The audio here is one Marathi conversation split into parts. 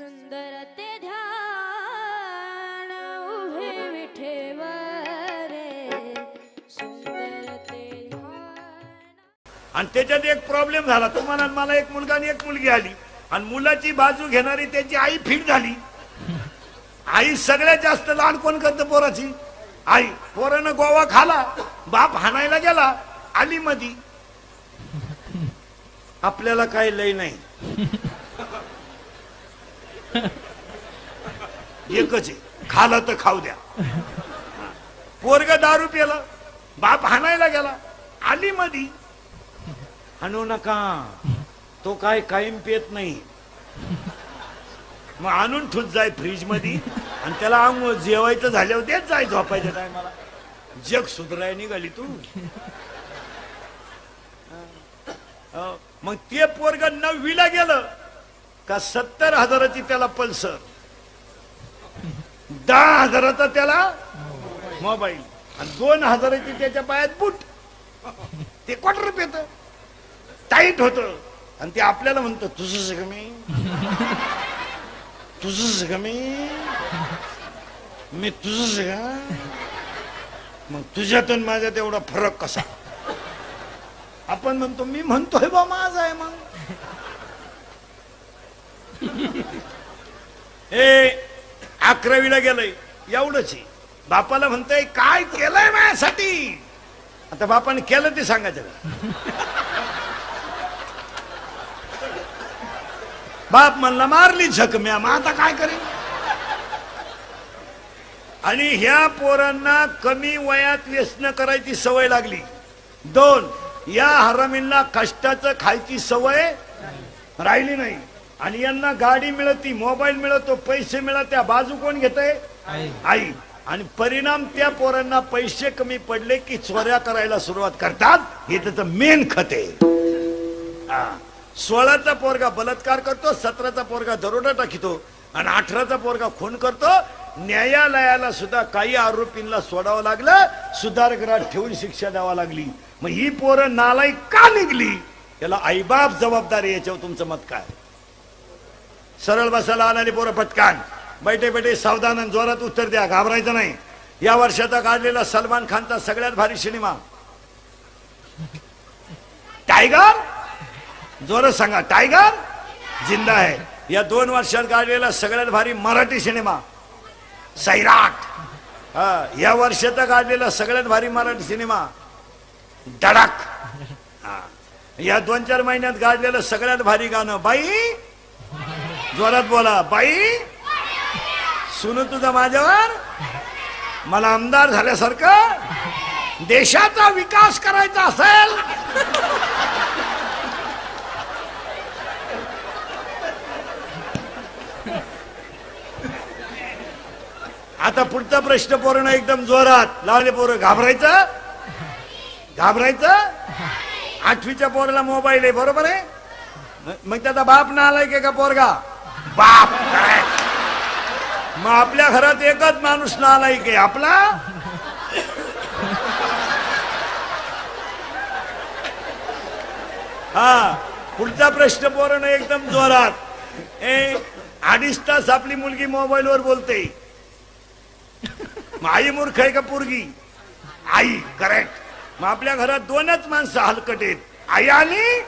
सुंदर ते ध्यान उभे विठेवर सुंदर ते आणि त्याच्यात एक प्रॉब्लेम झाला. तो म्हणा मला एक मुलगा आणि एक मुलगी आली. आणि मुलाची बाजू घेणारी त्याची आई फिट झाली. आई सगळ्यात जास्त लहान कोण करतं पोराची? आई. पोरानं गोवा खाला. बाप हाणायला गेला. आली मधी. आपल्याला काही लय नाही. एकच आहे. खाला तर खाऊ द्या. पोरग दारू पेला बाप हाणायला गेला आली मधी. आणू नका. तो काय कायम पेत नाही. मग आणून ठुत जाय फ्रीजमध्ये आणि त्याला आंघोळ जेवायचं झाल्यावर देत जाय झोपायच्या टायमाला जग सुधराय निघाली तू. मग ते पोरग नववीला गेलं. का सत्तर हजाराची त्याला पल्सर. दहा हजाराचा त्याला मोबाईल. आणि दोन हजाराची त्याच्या पायात बूट. ते क्वार्टर पेत टाईट होत. आणि ते आपल्याला म्हणतं तुझंच का तुझ तुझंच मी? तुझ तुझंच का? मग तुझ्यातून माझ्यात एवढा फरक कसा? आपण म्हणतो मी म्हणतोय बा माझा आहे मग. हे अकरावीला गेलंय. एवढंच आहे. बापाला म्हणतोय काय केलंय माझ्यासाठी? आता बापाने केलं ते सांगायचं बाप म्हणला मारली झकम्या मग आता काय करेन? आणि ह्या पोरांना कमी वयात व्यसन करायची सवय लागली. दोन या हरामींना कष्टाचं खायची सवय राहिली नाही. आणि यांना गाडी मिळती मोबाईल मिळतो पैसे मिळत्या बाजू कोण घेतय? आई. आणि परिणाम त्या पोरांना पैसे कमी पडले की चोऱ्या करायला सुरुवात करतात. हे त्याचं मेन खत आहे. सोळाचा पोरगा बलात्कार करतो सतराचा पोरगा दरोडा टाकितो आणि अठराचा पोरगा खून करतो. न्यायालयाला सुद्धा काही आरोपींना सोडावं लागलं सुधारगृहात ठेवून शिक्षा द्यावा लागली. मग ही पोरं नालायक का निघली? याला आईबाप जबाबदारी याच्यावर तुमचं मत काय? सरळ बसायला आणारी पोरं पटकान. बैठे बैठे सावधान आणि जोरात उत्तर द्या. घाबरायचं नाही. या वर्षाचा काढलेला सलमान खानचा सगळ्यात भारी सिनेमा. टायगर? जोरात सांगा. टायगर? जिंदा आहे. या दोन वर्षात काढलेला सगळ्यात भारी मराठी सिनेमा. सैराट. हा या वर्षात काढलेला सगळ्यात भारी मराठी सिनेमा. धडक. हा. या दोन चार महिन्यात गाजलेलं सगळ्यात भारी गाणं. बाई जोरात बोला. बाई सुन तुझं माझ्यावर? मला आमदार झाल्यासारखं देशाचा विकास करायचा असेल. आता पुढचा प्रश्न पोरण एकदम जोरात. लावले पोरं घाबरायचं? घाबरायचं? आठवीच्या पोराला मोबाईल आहे बरोबर आहे? मग त्याचा बाप ना आलाय का पोरगा? बाप काय? मग आपल्या घरात एकच माणूस नालाय की आपला? हा पुढचा प्रश्न पोरण एकदम जोरात. ए अडीच तास आपली मुलगी मोबाईलवर बोलते. आई मूर्ख आहे का पोरगी? आई करेक्ट मग आपल्या घरात दोनच माणसं हलकट आहेत. आई आली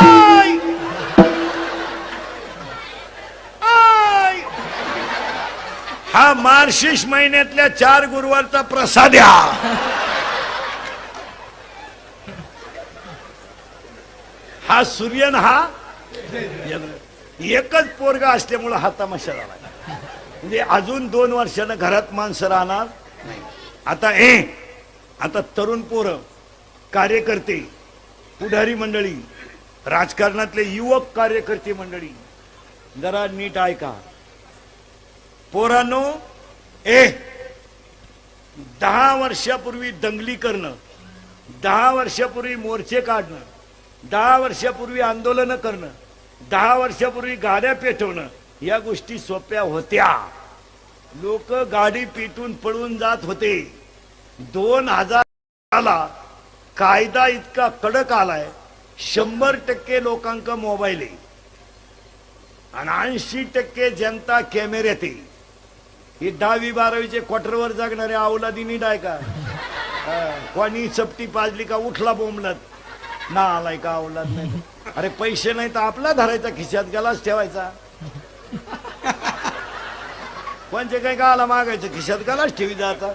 ¡Ay! ¡Ay! हा मार्शिश महिन्यातल्या चार गुरुवारचा प्रसाद या हा सूर्यन हा एकच पोरगा असल्यामुळं हा तमाशा झाला म्हणजे अजून दोन वर्षानं घरात माणसं राहणार नाही आता ए आता तरुण पोरं कार्यकर्ते पुढारी मंडळी राजकारणातले युवक कार्यकर्ते मंडळी जरा नीट ऐका. पोरांनो ए दहा वर्षापूर्वी दंगली करणं दहा वर्षापूर्वी मोर्चे काढणं दहा वर्षापूर्वी आंदोलनं करणं दहा वर्षापूर्वी गाड्या पेटवणं या गोष्टी सोप्या होत्या. लोक गाडी पेटून पळून जात होते. दोन हजार आला कायदा इतका कडक आलाय शंभर टक्के लोकांक मोबाईल आहे आणि ऐंशी टक्के जनता कॅमेऱ्यात येईल ही दहावी बारावीचे क्वार्टरवर जगणारे अवलादी नीट आहे का कोणी चपटी पाजली का उठला बोंबलत? ना आलाय का अवलाद नाही? अरे पैसे नाही तर आपला धरायचा खिशात गेलाच ठेवायचा. कोणचे काय गाला मागायचं खिशात गेलाच ठेवी जायचा.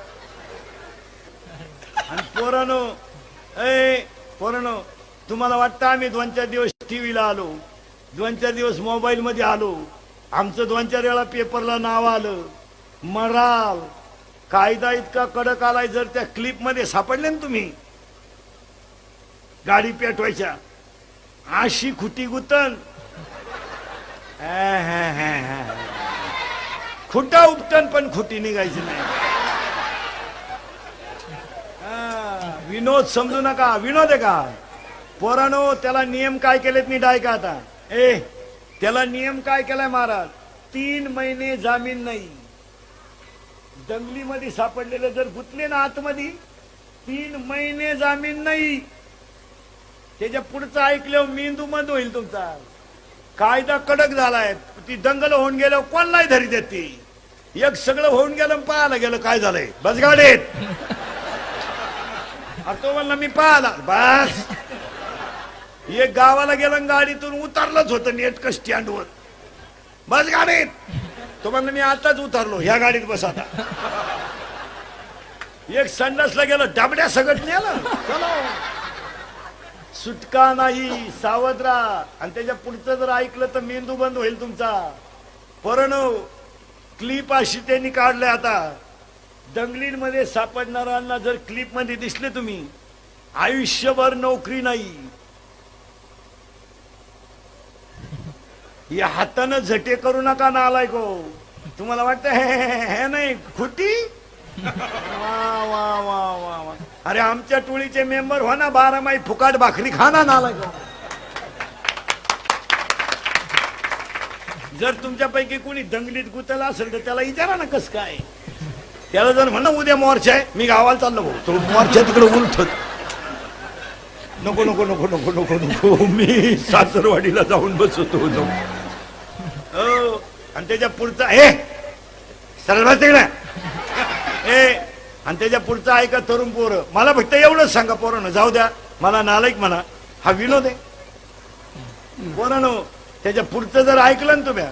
आणि पोरानो ए पोरानो तुम्हाला वाटतं आम्ही दोन चार दिवस टीव्हीला आलो दोन चार दिवस मोबाईल मध्ये आलो आमचं दोन चार वेळा पेपरला नाव आलं. मराल कायदा इतका कडक आलाय जर त्या क्लिपमध्ये सापडले ना तुम्ही. गाडी पेटवायच्या. आशी खुटी गुतन. खुटा उपटन पण खुटी निघायची नाही हा, विनोद समजू नका विनोद आहे का? पोरानो त्याला नियम काय केलेत नीट ऐका आता? ए त्याला नियम काय केलाय महाराज? तीन महिने जामीन नाही. दंगलीमध्ये सापडलेले जर गुतले ना आतमध्ये तीन महिने जामीन नाही. त्याच्या पुढचं ऐकल्यावर मेंदू मंद होईल तुमचा. कायदा कडक झालाय. ती दंगल होऊन गेल्यावर कोणलाही धरी देते एक सगळं होऊन गेलं पाहायला गेलं काय झालंय. बसगाडीत. अरे तो म्हणला मी पाहिला. बस. एक गावाला गेलं गाडीतून उतरलंच होतं नेटकं स्टँडवर बस गाडीत. तो म्हणला मी आताच उतरलो ह्या गाडीत बस आता. एक संडासला गेलं डबड्या सगट नेलं. चलो. सुटका नाही सावध राहा. आणि त्याच्या पुढचं जर ऐकलं तर मेंदू बंद होईल तुमचा. परणव क्लिप अशी त्यांनी काढलंय आता. दंगलींमध्ये सापडणाऱ्यांना जर क्लिपमध्ये दिसले तुम्ही आयुष्यभर नोकरी नाही. या हातानं झटे करू नका ना आलाय गो तुम्हाला वाटतं हे नाही खुटी? वा वा वा वा वा. अरे आमच्या टोळीचे मेंबर हो ना बारा माई फुकाट भाकरी खाना ना आलाय गो जर तुमच्यापैकी कोणी दंगलीत गुतला असेल तर त्याला विचारा ना कस काय? त्याला जर म्हणा उद्या मोर्चा आहे मी गावाला चाललो भाऊ. तो मोर्चा तिकडे उलटत नको नको नको नको नको नको. मी सासरवाडीला जाऊन बसवतो होतो. हो आणि त्याच्या पुढचा हे सरळ तिकडे. ए आणि त्याच्या पुढचा ऐका तरुण पोरं. मला फक्त एवढंच सांगा पोरानं. जाऊ द्या. मला नालायक म्हणा. हा विनोद आहे. पोरानो त्याच्या पुढचं जर ऐकलं ना तुम्ही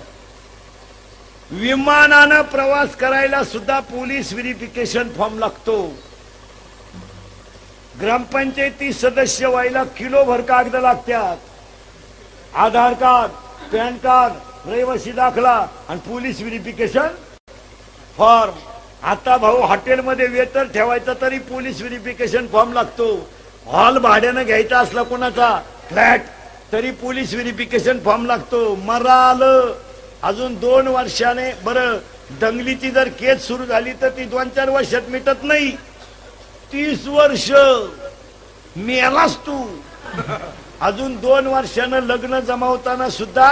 विमानानं प्रवास करायला सुद्धा पोलीस व्हेरिफिकेशन फॉर्म लागतो. ग्रामपंचायती सदस्य व्हायला किलोभर कागद लागतात. आधार कार्ड पॅन कार्ड रहिवासी दाखला आणि पोलीस व्हेरिफिकेशन फॉर्म. आता भाऊ हॉटेलमध्ये वेतन ठेवायचा तरी पोलीस व्हेरिफिकेशन फॉर्म लागतो. हॉल भाड्यानं घ्यायचा असला कोणाचा फ्लॅट तरी पोलीस व्हेरिफिकेशन फॉर्म लागतो. मराल अजून दोन वर्षाने बरं दंगलीची जर केस सुरू झाली तर ती दोन चार वर्षात मिटत नाही. तीस वर्ष. मेलास तू. अजून दोन वर्षानं लग्न जमावताना सुद्धा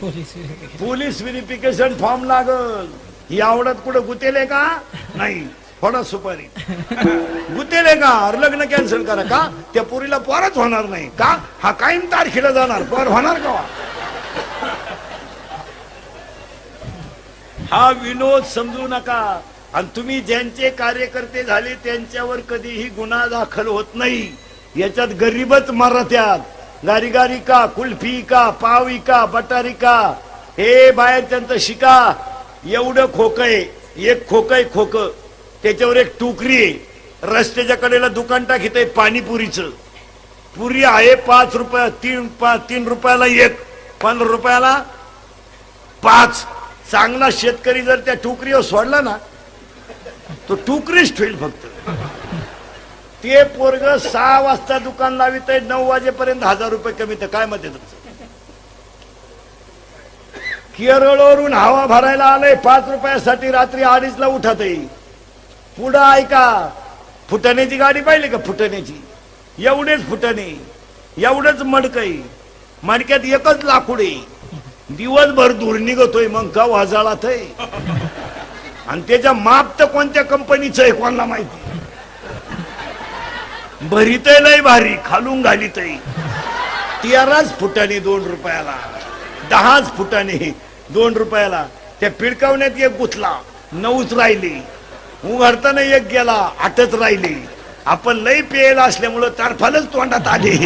पोलीस पोलीस व्हेरिफिकेशन फॉर्म लागल. ही आवडत कुठं गुतेले का? नाही. थोडा सुपारी. गुतेले का? अरे लग्न कॅन्सल करा का? त्या पोरीला पोरच होणार नाही का? हा कायम तारखेला जाणार. पोर होणार का हा विनोद समजू नका. आणि तुम्ही ज्यांचे कार्यकर्ते झाले त्यांच्यावर कधीही गुन्हा दाखल होत नाही. याच्यात गरीबच मरत्यात गारीगारी का कुल्फी का पावी का बटारी का? हे बाहेर त्यांचं शिका. एवढं खोकय आहे. एक खोकय आहे खोक. त्याच्यावर एक टुकरी आहे. रस्त्याच्या कडेला दुकान टाकीत आहे पाणीपुरीचं. पुरी आहे पाच रुपया तीन पा तीन रुपयाला एक पंधरा रुपयाला पाच. चांगला शेतकरी जर त्या टुकरीवर सोडला ना तो टुकरीच ठेईल फक्त. ते पोरग सहा वाजता दुकान लावित नऊ वाजेपर्यंत हजार रुपये कमी तर काय मध्ये तुमचं केरळवरून हवा भरायला आलंय पाच रुपयासाठी रात्री अडीचला उठत आहे पुढं ऐका फुटण्याची गाडी पाहिली का फुटण्याची? एवढेच फुटणे एवढंच मडकई मडक्यात एकच लाकूड आहे. दिवसभर धूर निघतोय मग का वाजाळा थय आणि त्याच्या माप तर कोणत्या कंपनीचं आहे कोणाला माहिती? भरीतय लय भारी खालून घालीतय तेराच फुटाने दोन रुपयाला दहाच फुटाने दोन रुपयाला. त्या पिडकावण्यात एक गुतला नऊच राहिली. उघडताना एक गेला आठच राहिली. आपण लई पेयला असल्यामुळं तारफालच तोंडात आले.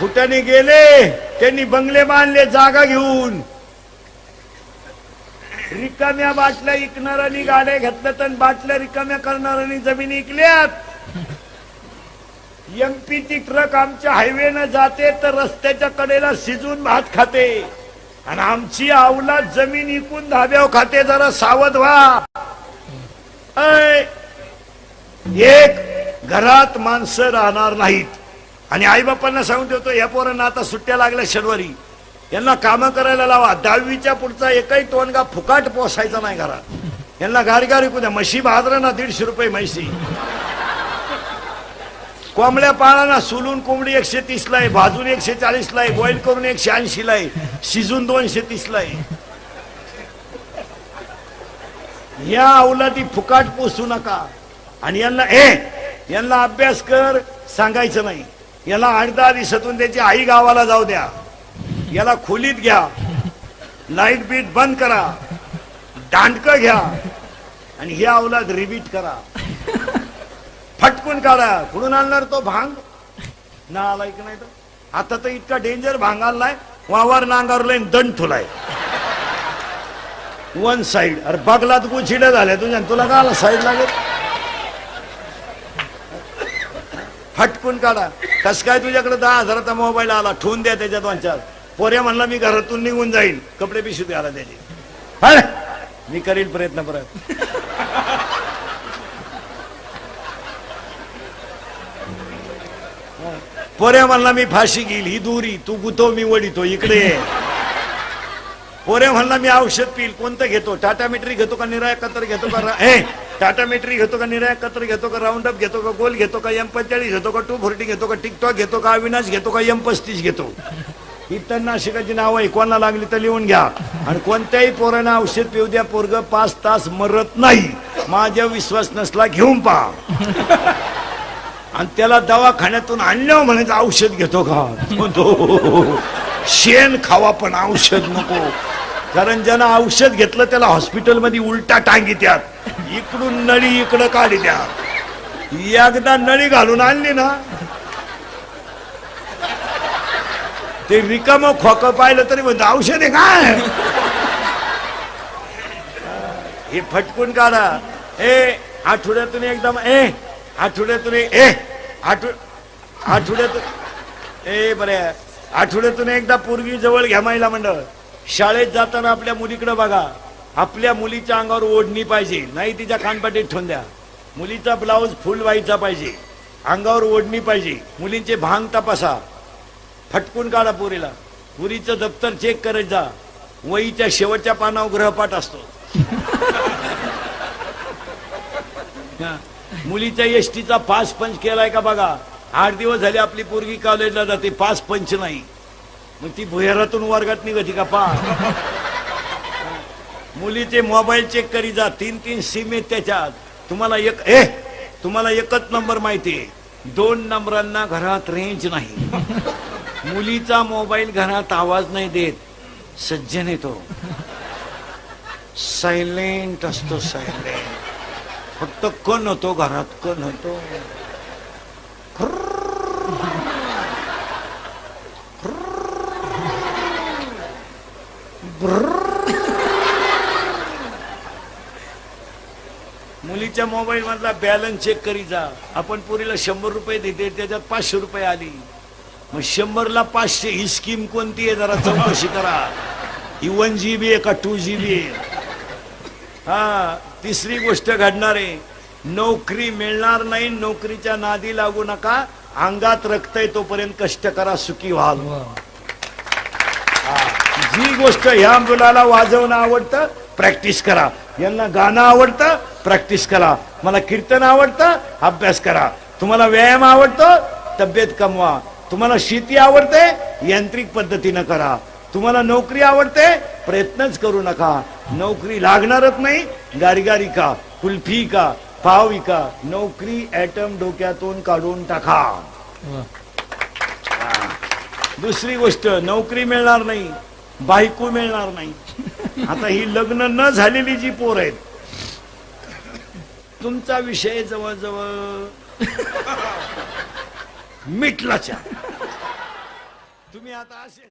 फुटाने गेले त्यांनी बंगले बांधले जागा घेऊन. रिकाम्या बाटल्या इकणाऱ्यांनी गाड्या घेतल्या तर बाटल्या रिकाम्या करणाऱ्यांनी जमिनी इकल्यात. एमपीची ट्रक आमच्या हायवेनं जाते तर रस्त्याच्या कडेला शिजून भात खाते. आणि आमची आवला जमीन इकून धाब्याव खाते जरा सावध व्हा. एक घरात माणसं राहणार नाहीत. आणि आईबापांना सांगून ठेवतो या पोरांना आता सुट्ट्या लागल्या शनिवारी. यांना कामं करायला लावा. दहावीच्या पुढचा एकही तोंडगा फुकाट पोसायचा नाही घरात. यांना गारी कुद्या म्हशी भाद्र ना दीडशे रुपये म्हशी. कोंबड्या पाळाना सोलून कोंबडी एकशे तीसला आहे भाजून एकशे चाळीसला आहे बॉईल करून एकशे ऐंशीला आहे शिजून दोनशे तीसला आहे. या अवलादी फुकाट पोसू नका. आणि यांना ए यांना अभ्यास कर सांगायचं नाही. याला आठ दहा दिवसातून त्याची आई गावाला जाऊ द्या. याला खोलीत घ्या. लाइट बीट बंद करा. दांडकं घ्या. आणि हे अवलाद रिबीट करा. फटकून काढा. कुठून आणणार तो भांग? ना आलाय की नाही तर आता तर इतका डेंजर भांग आणलाय. वावर नांगारलाय दंड ठुलाय. वन साइड अरे बगलात गुचिड्या झाल्या तुझ्या तुला का आला साईड लागेल? फटकून काढा. कस काय तुझ्याकडे दहा हजाराचा मोबाईल आला? ठेवून द्या त्याच्यात दोन पोऱ्या म्हणला मी घरातून निघून जाईल कपडे पिशवीत घाला त्याची. मी करील प्रयत्न परत. पोऱ्या म्हणला मी फाशी घेईल. ही दुरी. तू गुतो मी वडितो इकडे पोरे म्हणला मी औषध पिल कोणतं घेतो टाटा मेट्री घेतो का निराय कत्र घेतो का रा- टाटा मेट्री घेतो का निराय एकत्र घेतो का राऊंड अप घेतो का गोल घेतो का एम पंचेचाळीस घेतो का टू फोर्टी घेतो का टिकटॉक घेतो का अविनाश घेतो का एम पस्तीस घेतो इतर नाशिकाची नावं ऐकवायला लागली तर लिहून घ्या आणि कोणत्याही पोरांना औषध पिऊ द्या पोरग पाच तास मरत नाही माझ्या विश्वास नसला घेऊन पहा आणि त्याला दवाखान्यातून आणलं म्हणायचं औषध घेतो का शेण खावा पण औषध नको कारण ज्यानं औषध घेतलं त्याला हॉस्पिटलमध्ये उलटा टांगी त्यात इकडून नळी इकडं काढी द्या एकदा नळी घालून आणली ना ते रिकाम खोक पाहिलं तरी म्हणतो औषध आहे काय? हे फटकून काढा. ए आठवड्यातून एकदम ए आठवड्यातून ए आठव आठवड्यातून ए बरे. आठवड्यातून एकदा पूर्वी जवळ घ्या महिला मंडळ. शाळेत जाताना आपल्या मुलीकडे बघा. आपल्या मुलीच्या अंगावर ओढणी पाहिजे. नाही तिच्या खानपाटीत ठेवून द्या. मुलीचा ब्लाऊज फुल व्हायचा पाहिजे. अंगावर ओढणी पाहिजे. मुलींचे भांग तपासा. फटकून काढा पुरीला. पुरीचं दप्तर चेक करत जा. वहीच्या शेवटच्या पानावर ग्रहपाठ असतो. मुलीच्या एसटीचा पास पंच केलाय का बघा. आठ दिवस झाले आपली पोरगी कॉलेजला जाते. पास पंच नाही. मग ती भुयारातून वर्गात निघती का पा? मुलीचे मोबाईल चेक करी जा तीन तीन सिम आहेत त्याच्यात. तुम्हाला एक ए तुम्हाला एकच नंबर माहिती आहे. दोन नंबरांना घरात रेंज नाही. मुलीचा मोबाईल घरात आवाज नाही देत. सज्जन येतो सायलेंट असतो सायलेंट फक्त कण होतो घरात कण होतो. मुलीच्या मोबाईल मधला बॅलन्स चेक करी जा. आपण पुरीला शंभर रुपये देते त्याच्यात पाचशे रुपये आली. मग शंभरला पाचशे ही स्कीम कोणती आहे? जरा चौकशी करा. ही वन जी बी आहे का टू जी बी आहे? हा तिसरी गोष्ट घडणार आहे. नोकरी मिळणार नाही नोकरीच्या नादी लागू नका. अंगात रक्त आहे तोपर्यंत कष्ट करा सुखी व्हाल. जी गोष्ट ह्या मुलाला वाजवणं आवडतं प्रॅक्टिस करा. यांना गाणं आवडतं प्रॅक्टिस करा. मला कीर्तन आवडतं अभ्यास करा. तुम्हाला व्यायाम आवडतो तब्येत कमवा. तुम्हाला शेती आवडते यांत्रिक पद्धतीनं करा. तुम्हाला नोकरी आवडते प्रयत्नच करू नका. नोकरी लागणारच नाही गारीगारी का कुल्फी का पाविका नोकरी ऍटम डोक्यातून काढून टाका. दुसरी गोष्ट नोकरी मिळणार नाही. बायको मिळणार नाही. आता ही लग्न न झालेली जी पोर आहेत तुमचा विषय जवळजवळ मिटलाच्या. तुम्ही आता असे